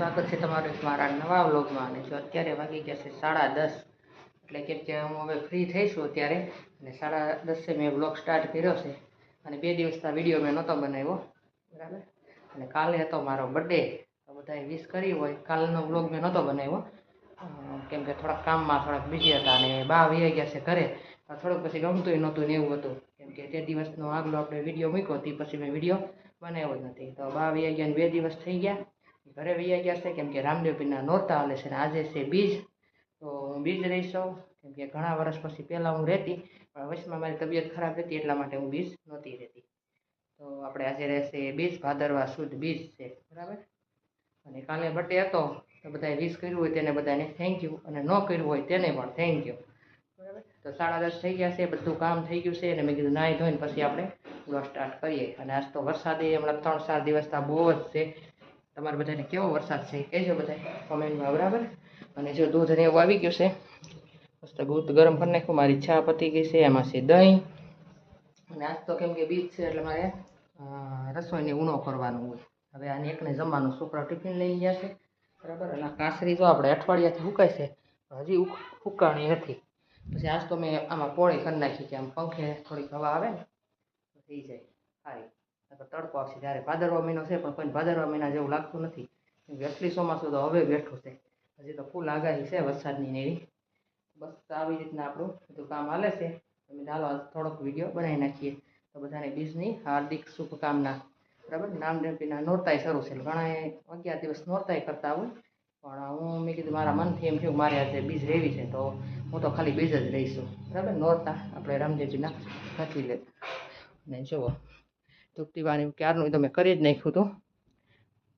સ્વાગત છે તમારું મારા નવા વ્લોગમાં. અને જો અત્યારે વાગી ગયા છે સાડા દસ, એટલે કે હું હવે ફ્રી થઈશું અત્યારે. અને સાડા દસે મેં વ્લોગ સ્ટાર્ટ કર્યો છે. અને બે દિવસના વીડિયો મેં નહોતો બનાવ્યો. બરાબર? અને કાલે હતો મારો બર્થડે બધાએ વિશ કરી હોય. કાલનો વ્લોગ મેં નહોતો બનાવ્યો. કેમ કે થોડાક કામમાં થોડાક બીજી હતા અને બા વહી ગયા છે ઘરે. થોડુંક પછી ગમતું નહોતું ને એવું હતું. કેમ કે તે દિવસનો આગલો આપણે વીડિયો મૂક્યો તે પછી મેં વીડિયો બનાવ્યો જ નથી. તો બા વહી ગયા બે દિવસ થઈ ગયા. ઘરે વૈયા ગયા છે, કેમ કે રામદેવ પીરના નહોતા હાલે છે ને આજે છે બીજ. તો હું બીજ રહીશ કેમ કે ઘણા વર્ષ પછી પહેલાં હું રહેતી, પણ વચમાં મારી તબિયત ખરાબ હતી એટલા માટે હું બીજ નહોતી રહેતી. તો આપણે આજે રહેશે બીજ ભાદરવા શુદ્ધ બીજ છે, બરાબર? અને કાલે બર્થડે હતો, તો બધાએ વિશ કર્યું હોય તેને બધાને થેન્ક યુ અને ન કર્યું હોય તેને પણ થેન્ક યુ બરાબર? તો સાડા દસ થઈ ગયા છે, બધું કામ થઈ ગયું છે, અને મેં કીધું નાહી ધોઈને પછી આપણે બ્લોગ સ્ટાર્ટ કરીએ. અને આજ તો વરસાદે હમણાં ત્રણ ચાર દિવસ તો બહુ જ છે તમારે બધાને કેવો વરસાદ છે? કહેજો બધા કોમેન્ટમાં, બરાબર? અને જો દૂધ અને એવું આવી ગયું છે, મસ્ત દૂધ ગરમ કરી નાખ્યું. મારી ચા પતી ગઈ છે, એમાં છે દહીં. અને આજ તો કેમ કે બીજ છે, એટલે મારે રસોઈને ઊણો કરવાનું હોય. હવે આને એકને જમવાનું છોકરા ટિફિન લઈ ગયા છે, બરાબર? અને કાંસરી જો આપણે અઠવાડિયાથી સુકાય છે હજી ઉકાણી નથી. પછી આજ તો મેં આમાં પોળી કરી નાખી, કે આમ પંખે થોડીક હવા આવે ને થઈ જાય. સારી તડકો આવશે ત્યારે ભાદરવા મહિનો છે, પણ કોઈ ભાદરવા મહિના જેવું લાગતું નથી. અસલી ચોમાસું તો હવે બેઠું છે. હજી તો ફૂલ આગાહી છે વરસાદની ને એવી બસ આવી રીતના આપણું બધું કામ હાલે છે. તમે ચાલો થોડોક વીડિયો બનાવી નાખીએ. તો બધાને બીજની હાર્દિક શુભકામના. બરાબર? નામદેવપીના નોરતાય શરૂ છે. ઘણા અગિયાર દિવસ નોરતાય કરતા હોય. પણ હું મેં કીધું મારા મનથી એમ થયું, મારે આજે બીજ રહેવી છે, તો હું તો ખાલી બીજ જ રહીશું બરાબર? નોરતા. આપણે રામદેવજીના નથી લે ને જુઓ. ધૂપ દીવાની એવું ક્યારનું તો મેં કરી જ નાખ્યું હતું.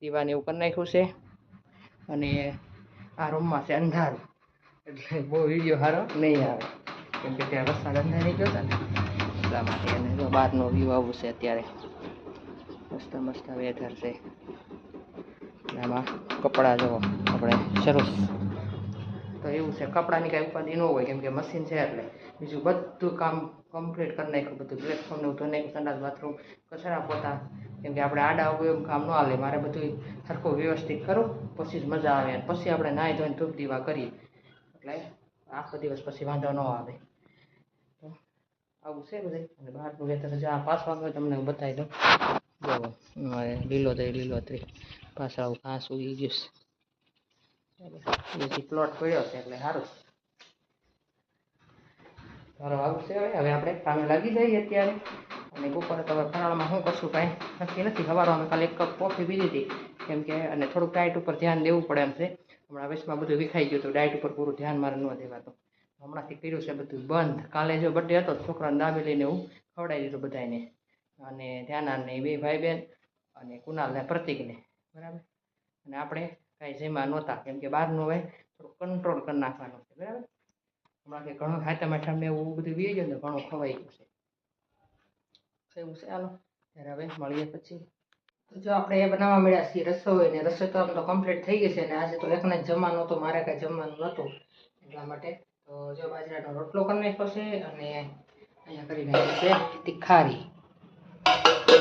દીવાને એવું કરી નાખ્યું છે. અને આ રૂમમાં છે અંધારું. એટલે બહુ વીડિયો સારો નહીં આવે. કેમ કે ત્યાં વરસાદ અંધારી ગયો હતો એટલા માટે અને બહારનો વ્યૂ આવું છે અત્યારે. મસ્ત મસ્ત વેધર છે. આમાં કપડાં જો આપણે સરસ તો એવું છે. કપડાની કાંઈ ઉપાધિ ન હોય, કેમ કે મશીન છે એટલે. બીજું બધું કામ કમ્પ્લીટ કરી નાખ્યું, બધું પ્લેટફોર્મ ને ધોઈ નાખ્યું, સંડાસ બાથરૂમ કચરા પોતા. કેમ કે આપણે આડા આવું એવું કામ ન હાલે. મારે બધું સરખું વ્યવસ્થિત કરો, પછી જ મજા આવે. પછી આપણે નાહી ધોઈને ધૂપ દીવા કરીએ. એટલે આખો દિવસ પછી વાંધો ન આવે. આવું છે બધું. બહારનું વેતર જ્યાં આ પાછો તમને બતાવી દઉં. અમારે લીલોતરી લીલોતરી પાછળ આવું ઘાસ ઉગી ગયું છે. પ્લોટ પડ્યો છે એટલે સારું સારું આવું છે હવે આપણે કામે લાગી જઈએ અત્યારે. અને બપોરે તમે ફરાળમાં શું કરશું કાંઈ નક્કી નથી. સવારે અમે ખાલી એક કપ કોફી પીધી હતી, કેમ કે, અને થોડુંક ડાયટ ઉપર ધ્યાન દેવું પડે એમ છે. હમણાં વેસમાં બધું વિખાઈ ગયું હતું ડાયટ ઉપર પૂરું ધ્યાન મારે ન દેવાતું હમણાંથી કર્યું છે બધું બંધ. કાલે જો બર્થડે હતો છોકરાને દાબી લઈને હું ખવડાવી દીધું બધાને અને ધ્યાનાને બે ભાઈ બહેન અને કુનાલને પ્રતિકને. બરાબર? અને આપણે કાંઈ જેમાં નહોતા, કેમ કે બહારનું હોય થોડું કંટ્રોલ કરી નાખવાનું છે, બરાબર? હમણાં કે ઘણું ખાતામાં ઠંડે એવું બધું વી ગયું ને ઘણો ખવાઈ ગયું છે. એવું છે, હાલો. ત્યારે હવે મળીએ પછી. જો આપણે એ બનાવવા મળ્યા છીએ રસોઈ ને રસોઈ તો આમ તો કમ્પ્લીટ થઈ ગઈ છે ને આજે તો એકને જમવાનું હતું, મારે કાંઈ જમવાનું નહોતું એટલા માટે. તો જો બાજરાનો રોટલો કરી નાખ્યો છે અને અહીંયા કરી નાખી છે તિખારી.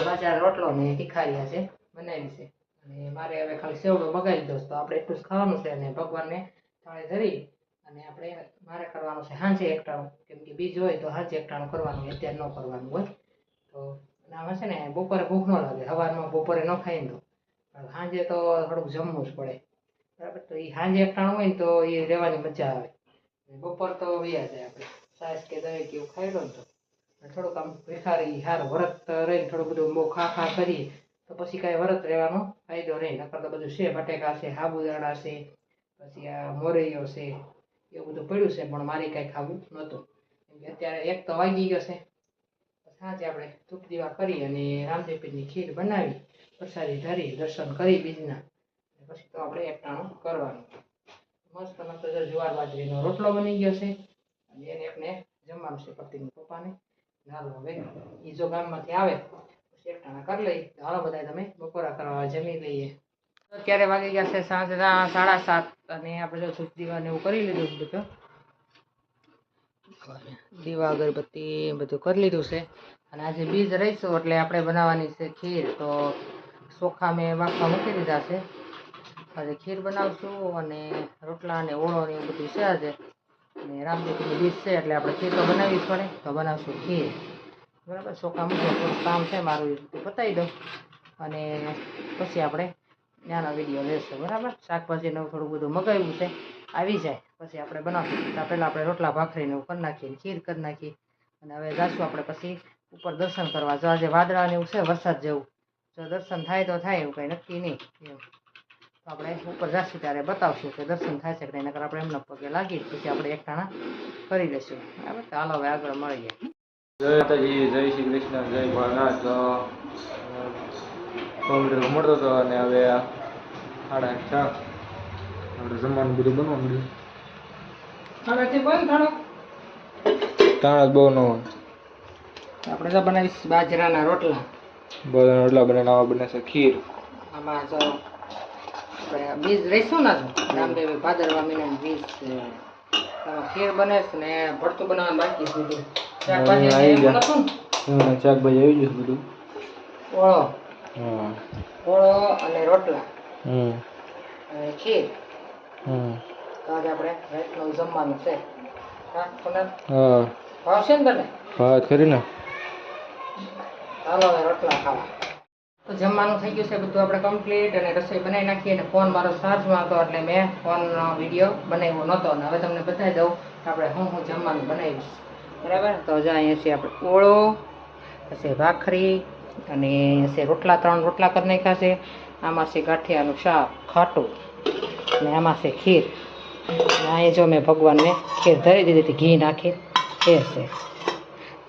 બાજરાનો રોટલો ને તિખારી આજે બનાવી છે. અને મારે હવે ખાલી સેવડો બગાડી દઉં તો આપણે એટલું જ ખાવાનું છે અને ભગવાનને થાળે ધરી અને આપણે મારે કરવાનું છે સાંજે એકટાણું. કેમ કે બીજ હોય તો સાંજે એકટાણું કરવાનું, અત્યારે ન કરવાનું હોય. તો આમાં છે ને, બપોરે ભૂખ ન લાગે સવારમાં બપોરે ન ખાઈ દો સાંજે તો થોડુંક જમવું જ પડે. બરાબર? તો એ સાંજે એકટાણું હોય ને તો એ રહેવાની મજા આવે. બપોર તો વ્યા જાય આપણે. સાસ કે દહીં કે એવું ખાઈ લો ને તો. થોડુંક આમ વિખારી હાર, વરત રહીને થોડું બધું બહુ ખા ખા કરીએ. તો પછી કાંઈ વરત રહેવાનો ફાયદો નહીં. નકર તો બધું છે, બટેકા છે સાબુદાણા છે, પછી આ મોરૈયો છે, એવું બધું પડ્યું છે, પણ મારે કાંઈ ખાવું નહોતું. કેમ કે અત્યારે એક તો વાગી ગયો છે. સાંજે આપણે ધૂપ દીવા કરી અને રામદેવપીની ખીર બનાવી, પ્રસાદી ધરી, દર્શન કરી બીજના. પછી તો આપણે એકટાણું કરવાનું. મસ્ત મસ્ત જુવાર બાજરીનો રોટલો બની ગયો છે. અને એને એકને જમવાનું છે પતિની પપ્પાને. નાલો હવે એ જો ગામમાંથી આવે પછી કરી લઈ હાલો બધા તમે, બપોરા કરવા જમી લઈએ. અત્યારે વાગી ગયા છે સાંજના સાડા સાત અને આપણે જો સુખ દીવાને એવું કરી લીધું છે બધું દીવા, અગરબત્તી બધું કરી લીધું છે. અને આજે બીજ રહીશું એટલે આપણે બનાવવાની છે ખીર. તો ચોખા મેં વાંખવા મૂકી દીધા છે. આજે ખીર બનાવશું અને રોટલા અને ઓળો ને એવું બધું છે આજે. અને રામદેવની ડીશ છે એટલે આપણે ખીર તો બનાવવી જ પડે તો બનાવશું ખીર. બરાબર? મૂકો કામ છે? મારું એ રીતે બતાવી દઉં. અને પછી આપણે ત્યાંનો વીડિયો લેશું, બરાબર? શાકભાજીનું થોડું બધું મગાવ્યું છે. આવી જાય. પછી આપણે બનાવીશું. ત્યાં પહેલાં આપણે રોટલા ભાખરીને એવું કરી નાખીએ, ખીર કરી નાખીએ. અને હવે જાશું આપણે પછી ઉપર દર્શન કરવા. જો આજે વાદળા ને એવું છે, વરસાદ જેવું. જો દર્શન થાય તો થાય, એવું કંઈ નક્કી નહીં. એવું તો આપણે ઉપર જઈશું ત્યારે બતાવશું કે દર્શન થાય છે કે નહીં. નકર આપણે એમના પગે લાગી પછી આપણે એકટાણા કરી લઈશું. બરાબર? ચાલો હવે આગળ મળીએ. જય માતાજી જય શ્રી કૃષ્ણ જય ભોળાનાથ. તો કોમ્પ્યુટર મળતો હતો અને હવે સાડા છ. આપણે જમવાનું બધું બનવા મળ્યું હવેથી તાણા જ બહુ ન હોય. આપણે તો બનાવીશ બાજરાના રોટલા. બધા રોટલા બને બને ખીર. આમાં આપણે બીજ રહીશું ને રામદેવ ભાદરવા મહિનાનું બીજ છે. ખીર બને ને ભરતું બનાવવાનું બાકી છે શાકભાજી આવી ગયા. શાકભાજી આવી બધું. ઓળો. હા. ઓળો અને રોટલા. હમ. અને ખીર. હમ. તો આજે આપણે રાતનું જમવાનું છે. હા તમને હા. ભાવશે ને તને? હા ખરી ને. ચાલો હવે રોટલા ખાવા. તો જમવાનું થઈ ગયું છે બધું આપણે કમ્પ્લીટ અને રસોઈ બનાવી નાખી અને ફોન મારો ચાર્જમાં હતો એટલે મેં ફોનનો વીડિયો બનાવ્યો નહોતો. અને હવે તમને બતાવી દઉં આપણે હું હું જમવાનું બનાવીશ બરાબર? તો જો અહીંયા છે આપણે ઓળો, પછી ભાખરી, અને છે રોટલા, ત્રણ રોટલા કરી નાખ્યા છે. આમાં છે ગાંઠિયાનું શાક, ખાટું, અને આમાં છે ખીર. અહીંયા જો મેં ભગવાનને ખીર ધરી દીધી હતી, ઘી નાખી. એ છે.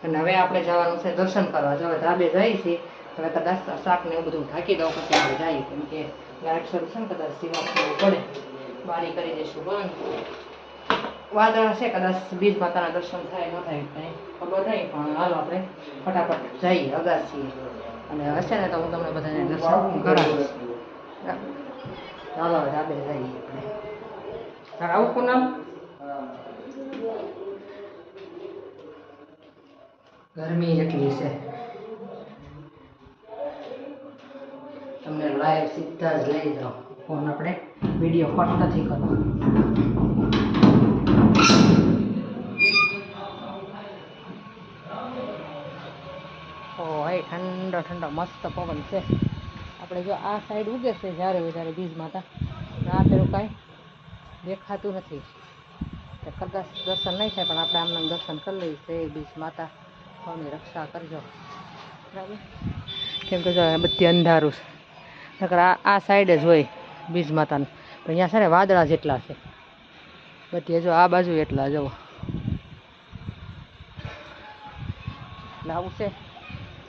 અને હવે આપણે જવાનું છે દર્શન કરવા. જો ધાબે જઈએ છીએ હવે કદાચ શાક ને એવું બધું ઢાંકી દઉં, પછી આપણે જઈએ. કેમ કે લાઇટ છે ને કદાચ સીવા પડે. બારી કરી દઈશું બંધ વાદળ છે કદાચ બીજ માતાના દર્શન થાય ન થાય કંઈ ખબર નહીં પણ હાલો આપણે ફટાફટ જઈએ અગાસી અને હશે ને તો હું તમને બધાને દર્શન કરાવીશ. ચાલો હવે ધાબે જઈએ આપણે. તારે આવું પૂનમ ગરમી એટલી છે. તમને લાઈવ સીધા જ લઈ જાઓ. ફોન આપણે વીડિયો કટ નથી કરવો ઓ ભાઈ ઠંડો ઠંડો, મસ્ત પવન છે. આપણે જો આ સાઈડ ઉગે છે જ્યારે વધારે બીજ માતા આ પેલું કાંઈ દેખાતું નથી. તો કદાચ દર્શન નહીં થાય, પણ આપણે આમને દર્શન કરી લઈએ છે બીજ માતા. સૌની રક્ષા કરજો. કેમ કે જો બધી અંધારું છે. નકર આ આ સાઈડે જ હોય બીજ માતાનું. પણ અહીંયા છે ને વાદળા જેટલા છે. બધી જો આ બાજુ એટલા જવો એટલે આવું છે.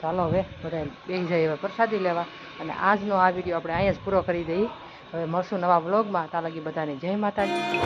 ચાલો હવે બધા બેસી જઈએ હવે પ્રસાદી લેવા. અને આજનો આ વીડિયો આપણે અહીંયા જ પૂરો કરી દઈએ. હવે મળશું નવા વ્લોગમાં. ત્યાં લગી બધાને જય માતાજી.